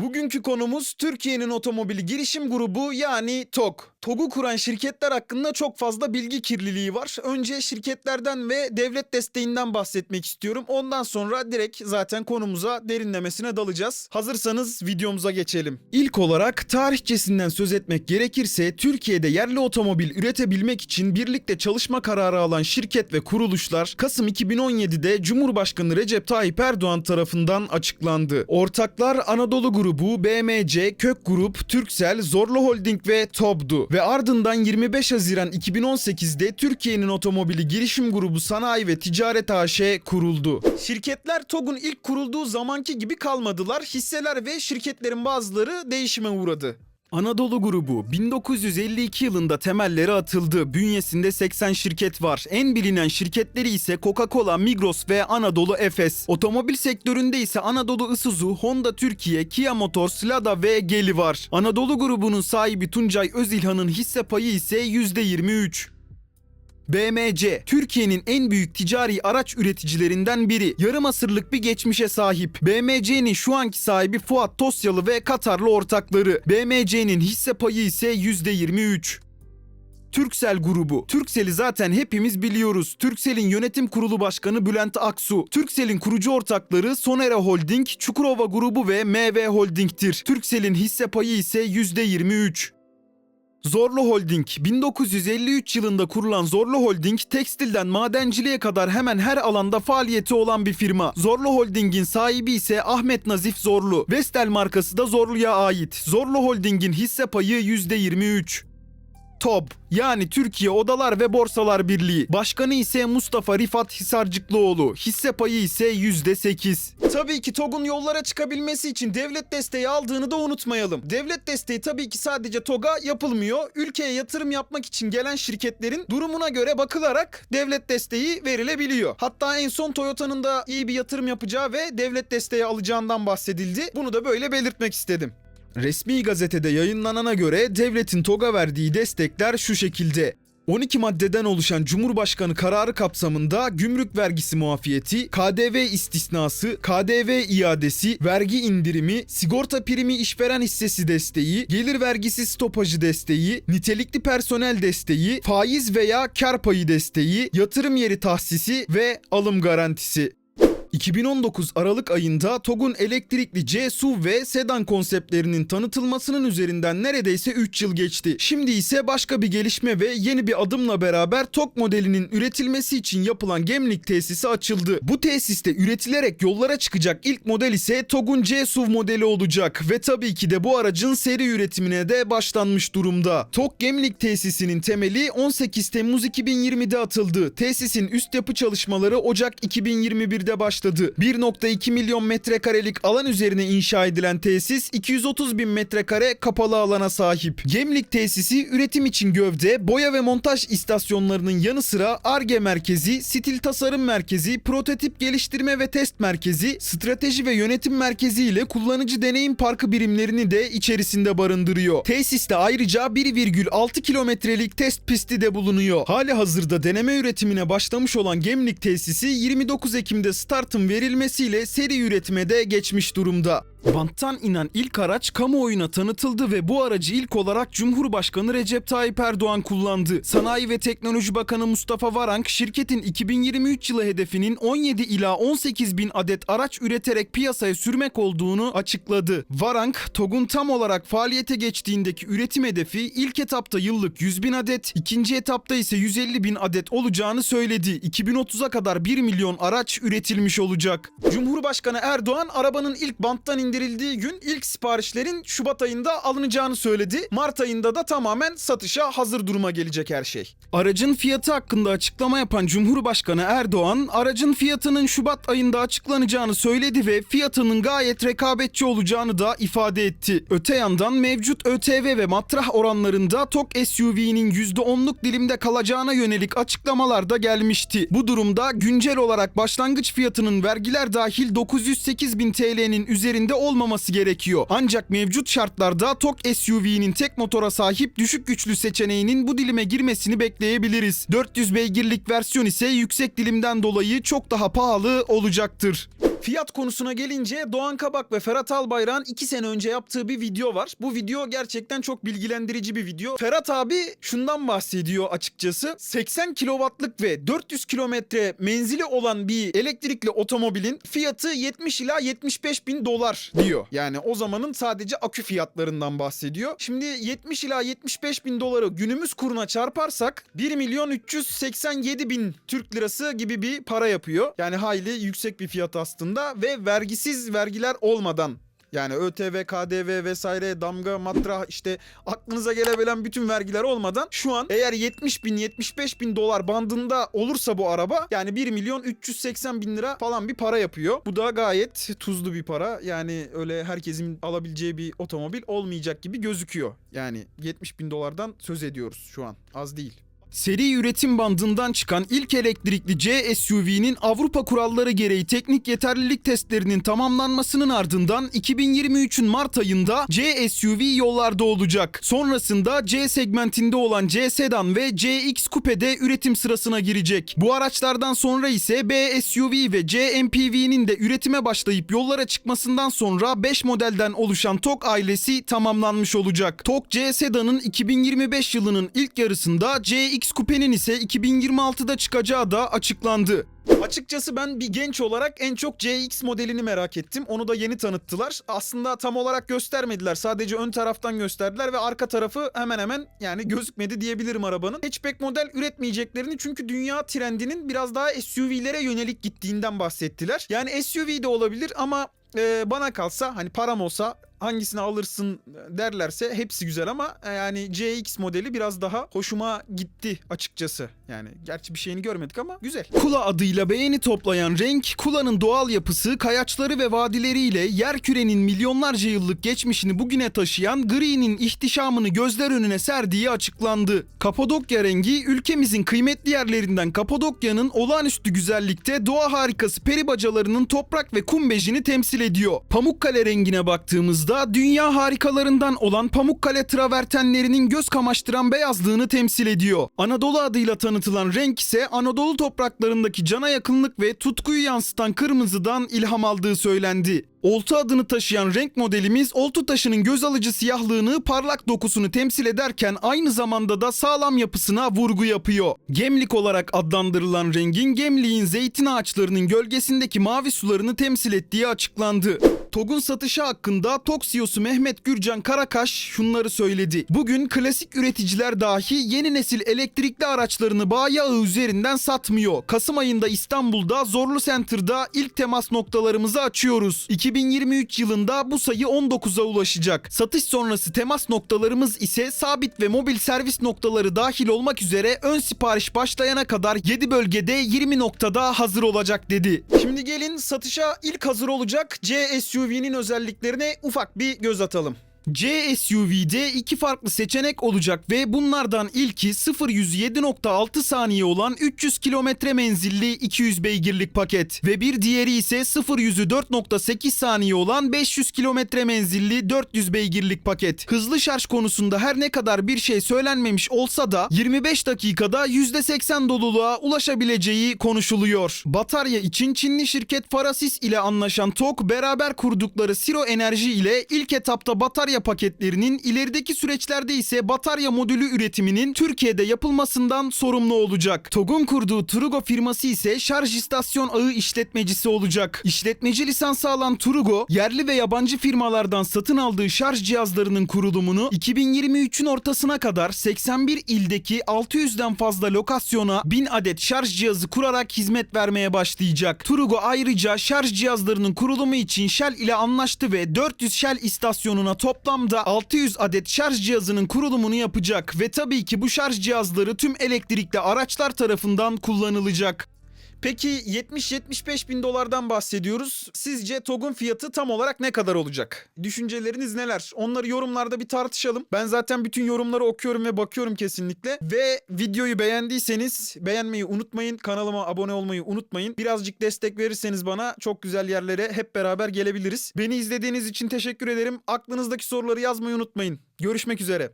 Bugünkü konumuz Türkiye'nin otomobili girişim grubu yani TOG. TOG'u kuran şirketler hakkında çok fazla bilgi kirliliği var. Önce şirketlerden ve devlet desteğinden bahsetmek istiyorum. Ondan sonra direkt zaten konumuza derinlemesine dalacağız. Hazırsanız videomuza geçelim. İlk olarak tarihçesinden söz etmek gerekirse Türkiye'de yerli otomobil üretebilmek için birlikte çalışma kararı alan şirket ve kuruluşlar Kasım 2017'de Cumhurbaşkanı Recep Tayyip Erdoğan tarafından açıklandı. Ortaklar Anadolu Grubu, BMC, Kök Grup, Türksel, Zorlu Holding ve TOB'du. Ve ardından 25 Haziran 2018'de Türkiye'nin otomobili girişim grubu Sanayi ve Ticaret AŞ kuruldu. Şirketler TOG'un ilk kurulduğu zamanki gibi kalmadılar. Hisseler ve şirketlerin bazıları değişime uğradı. Anadolu grubu 1952 yılında temelleri atıldı. Bünyesinde 80 şirket var. En bilinen şirketleri ise Coca-Cola, Migros ve Anadolu Efes. Otomobil sektöründe ise Anadolu Isuzu, Honda Türkiye, Kia Motors, Lada ve Geli var. Anadolu grubunun sahibi Tuncay Özilhan'ın hisse payı ise %23. BMC, Türkiye'nin en büyük ticari araç üreticilerinden biri. Yarım asırlık bir geçmişe sahip. BMC'nin şu anki sahibi Fuat Tosyalı ve Katarlı ortakları. BMC'nin hisse payı ise %23. Türksel grubu. Türksel'i zaten hepimiz biliyoruz. Türksel'in yönetim kurulu başkanı Bülent Aksu. Türksel'in kurucu ortakları Sonera Holding, Çukurova grubu ve MV Holding'tir. Türksel'in hisse payı ise %23. Zorlu Holding 1953 yılında kurulan Zorlu Holding tekstilden madenciliğe kadar hemen her alanda faaliyeti olan bir firma. Zorlu Holding'in sahibi ise Ahmet Nazif Zorlu. Vestel markası da Zorlu'ya ait. Zorlu Holding'in hisse payı %23. TOB yani Türkiye Odalar ve Borsalar Birliği. Başkanı ise Mustafa Rifat Hisarcıklıoğlu. Hisse payı ise %8. Tabii ki TOG'un yollara çıkabilmesi için devlet desteği aldığını da unutmayalım. Devlet desteği tabii ki sadece TOG'a yapılmıyor. Ülkeye yatırım yapmak için gelen şirketlerin durumuna göre bakılarak devlet desteği verilebiliyor. Hatta en son Toyota'nın da iyi bir yatırım yapacağı ve devlet desteği alacağından bahsedildi. Bunu da böyle belirtmek istedim. Resmi gazetede yayınlanana göre devletin TOG'a verdiği destekler şu şekilde. 12 maddeden oluşan Cumhurbaşkanı kararı kapsamında gümrük vergisi muafiyeti, KDV istisnası, KDV iadesi, vergi indirimi, sigorta primi işveren hissesi desteği, gelir vergisi stopajı desteği, nitelikli personel desteği, faiz veya kar payı desteği, yatırım yeri tahsisi ve alım garantisi. 2019 Aralık ayında TOG'un elektrikli C, SUV ve sedan konseptlerinin tanıtılmasının üzerinden neredeyse 3 yıl geçti. Şimdi ise başka bir gelişme ve yeni bir adımla beraber TOG modelinin üretilmesi için yapılan Gemlik tesisi açıldı. Bu tesiste üretilerek yollara çıkacak ilk model ise TOG'un C SUV modeli olacak ve tabii ki de bu aracın seri üretimine de başlanmış durumda. TOG Gemlik tesisinin temeli 18 Temmuz 2020'de atıldı. Tesisin üst yapı çalışmaları Ocak 2021'de başladı başladı. 1.2 milyon metrekarelik alan üzerine inşa edilen tesis 230 bin metrekare kapalı alana sahip. Gemlik tesisi üretim için gövde, boya ve montaj istasyonlarının yanı sıra ARGE merkezi, stil tasarım merkezi, prototip geliştirme ve test merkezi, strateji ve yönetim merkezi ile kullanıcı deneyim parkı birimlerini de içerisinde barındırıyor. Tesiste ayrıca 1,6 kilometrelik test pisti de bulunuyor. Hali hazırda deneme üretimine başlamış olan Gemlik tesisi 29 Ekim'de start startın verilmesiyle seri üretime de geçmiş durumda. Banttan inen ilk araç kamuoyuna tanıtıldı ve bu aracı ilk olarak Cumhurbaşkanı Recep Tayyip Erdoğan kullandı. Sanayi ve Teknoloji Bakanı Mustafa Varank şirketin 2023 yılı hedefinin 17 ila 18 bin adet araç üreterek piyasaya sürmek olduğunu açıkladı. Varank, TOG'un tam olarak faaliyete geçtiğindeki üretim hedefi ilk etapta yıllık 100 bin adet, ikinci etapta ise 150 bin adet olacağını söyledi. 2030'a kadar 1 milyon araç üretilmiş olacak. Cumhurbaşkanı Erdoğan arabanın ilk banttan indirildiği gün ilk siparişlerin Şubat ayında alınacağını söyledi. Mart ayında da tamamen satışa hazır duruma gelecek her şey. Aracın fiyatı hakkında açıklama yapan Cumhurbaşkanı Erdoğan, aracın fiyatının Şubat ayında açıklanacağını söyledi ve fiyatının gayet rekabetçi olacağını da ifade etti. Öte yandan mevcut ÖTV ve matrah oranlarında TOK SUV'nin %10'luk dilimde kalacağına yönelik açıklamalar da gelmişti. Bu durumda güncel olarak başlangıç fiyatının vergiler dahil 908 bin TL'nin üzerinde olmaması gerekiyor. Ancak mevcut şartlarda TOK SUV'nin tek motora sahip düşük güçlü seçeneğinin bu dilime girmesini bekleyebiliriz. 400 beygirlik versiyon ise yüksek dilimden dolayı çok daha pahalı olacaktır. Fiyat konusuna gelince Doğan Kabak ve Ferhat Albayrak'ın 2 sene önce yaptığı bir video var. Bu video gerçekten çok bilgilendirici bir video. Ferhat abi şundan bahsediyor açıkçası. 80 kW'lık ve 400 kilometre menzili olan bir elektrikli otomobilin fiyatı 70 ila 75 bin dolar diyor. Yani o zamanın sadece akü fiyatlarından bahsediyor. Şimdi 70 ila 75 bin doları günümüz kuruna çarparsak 1 milyon 387 bin Türk lirası gibi bir para yapıyor. Yani hayli yüksek bir fiyat aslında ve vergisiz vergiler olmadan yani ÖTV, KDV vesaire damga, matrah işte aklınıza gelebilen bütün vergiler olmadan şu an eğer 70 bin 75 bin dolar bandında olursa bu araba yani 1 milyon 380 bin lira falan bir para yapıyor. Bu da gayet tuzlu bir para. Yani öyle herkesin alabileceği bir otomobil olmayacak gibi gözüküyor. Yani 70 bin dolardan söz ediyoruz şu an. Az değil. Seri üretim bandından çıkan ilk elektrikli C SUV'nin Avrupa kuralları gereği teknik yeterlilik testlerinin tamamlanmasının ardından 2023'ün Mart ayında C SUV yollarda olacak. Sonrasında C segmentinde olan C sedan ve CX Coupe'de üretim sırasına girecek. Bu araçlardan sonra ise B SUV ve C MPV'nin de üretime başlayıp yollara çıkmasından sonra 5 modelden oluşan TOG ailesi tamamlanmış olacak. TOG C sedanın 2025 yılının ilk yarısında CX Coupe'nin ise 2026'da çıkacağı da açıklandı. Açıkçası ben bir genç olarak en çok CX modelini merak ettim. Onu da yeni tanıttılar. Aslında tam olarak göstermediler. Sadece ön taraftan gösterdiler ve arka tarafı hemen hemen yani gözükmedi diyebilirim arabanın. Hatchback model üretmeyeceklerini çünkü dünya trendinin biraz daha SUV'lere yönelik gittiğinden bahsettiler. Yani SUV de olabilir ama e, bana kalsa hani param olsa hangisini alırsın derlerse hepsi güzel ama e, yani CX modeli biraz daha hoşuma gitti açıkçası. Yani gerçi bir şeyini görmedik ama güzel. Kula adıyla beğeni toplayan renk, Kula'nın doğal yapısı, kayaçları ve vadileriyle yer kürenin milyonlarca yıllık geçmişini bugüne taşıyan gri'nin ihtişamını gözler önüne serdiği açıklandı. Kapadokya rengi ülkemizin kıymetli yerlerinden Kapadokya'nın olağanüstü güzellikte doğa harikası peribacalarının toprak ve kum bejini temsil ediyor. Pamukkale rengine baktığımızda dünya harikalarından olan Pamukkale travertenlerinin göz kamaştıran beyazlığını temsil ediyor. Anadolu adıyla tanıtılan renk ise Anadolu topraklarındaki cana yakınlık ve tutkuyu yansıtan kırmızıdan ilham aldığı söylendi. Oltu adını taşıyan renk modelimiz oltu taşının göz alıcı siyahlığını, parlak dokusunu temsil ederken aynı zamanda da sağlam yapısına vurgu yapıyor. Gemlik olarak adlandırılan rengin Gemlik'in zeytin ağaçlarının gölgesindeki mavi sularını temsil ettiği açıklandı. TOG'un satışı hakkında TOG CEO'su Mehmet Gürcan Karakaş şunları söyledi. Bugün klasik üreticiler dahi yeni nesil elektrikli araçlarını bağ ağı üzerinden satmıyor. Kasım ayında İstanbul'da Zorlu Center'da ilk temas noktalarımızı açıyoruz. 2023 yılında bu sayı 19'a ulaşacak. Satış sonrası temas noktalarımız ise sabit ve mobil servis noktaları dahil olmak üzere ön sipariş başlayana kadar 7 bölgede 20 noktada hazır olacak dedi. Şimdi gelin satışa ilk hazır olacak C SUV'nin özelliklerine ufak bir göz atalım. C SUV'de iki farklı seçenek olacak ve bunlardan ilki 0-107.6 saniye olan 300 kilometre menzilli 200 beygirlik paket ve bir diğeri ise 0-104.8 saniye olan 500 kilometre menzilli 400 beygirlik paket. Hızlı şarj konusunda her ne kadar bir şey söylenmemiş olsa da 25 dakikada %80 doluluğa ulaşabileceği konuşuluyor. Batarya için Çinli şirket Farasis ile anlaşan TOG beraber kurdukları Siro Enerji ile ilk etapta batarya paketlerinin ilerideki süreçlerde ise batarya modülü üretiminin Türkiye'de yapılmasından sorumlu olacak. TOG'un kurduğu Trugo firması ise şarj istasyon ağı işletmecisi olacak. İşletmeci lisansı alan Trugo, yerli ve yabancı firmalardan satın aldığı şarj cihazlarının kurulumunu 2023'ün ortasına kadar 81 ildeki 600'den fazla lokasyona 1000 adet şarj cihazı kurarak hizmet vermeye başlayacak. Trugo ayrıca şarj cihazlarının kurulumu için Shell ile anlaştı ve 400 Shell istasyonuna toplamda 600 adet şarj cihazının kurulumunu yapacak ve tabii ki bu şarj cihazları tüm elektrikli araçlar tarafından kullanılacak. Peki 70-75 bin dolardan bahsediyoruz. Sizce TOG'un fiyatı tam olarak ne kadar olacak? Düşünceleriniz neler? Onları yorumlarda bir tartışalım. Ben zaten bütün yorumları okuyorum ve bakıyorum kesinlikle. Ve videoyu beğendiyseniz beğenmeyi unutmayın. Kanalıma abone olmayı unutmayın. Birazcık destek verirseniz bana çok güzel yerlere hep beraber gelebiliriz. Beni izlediğiniz için teşekkür ederim. Aklınızdaki soruları yazmayı unutmayın. Görüşmek üzere.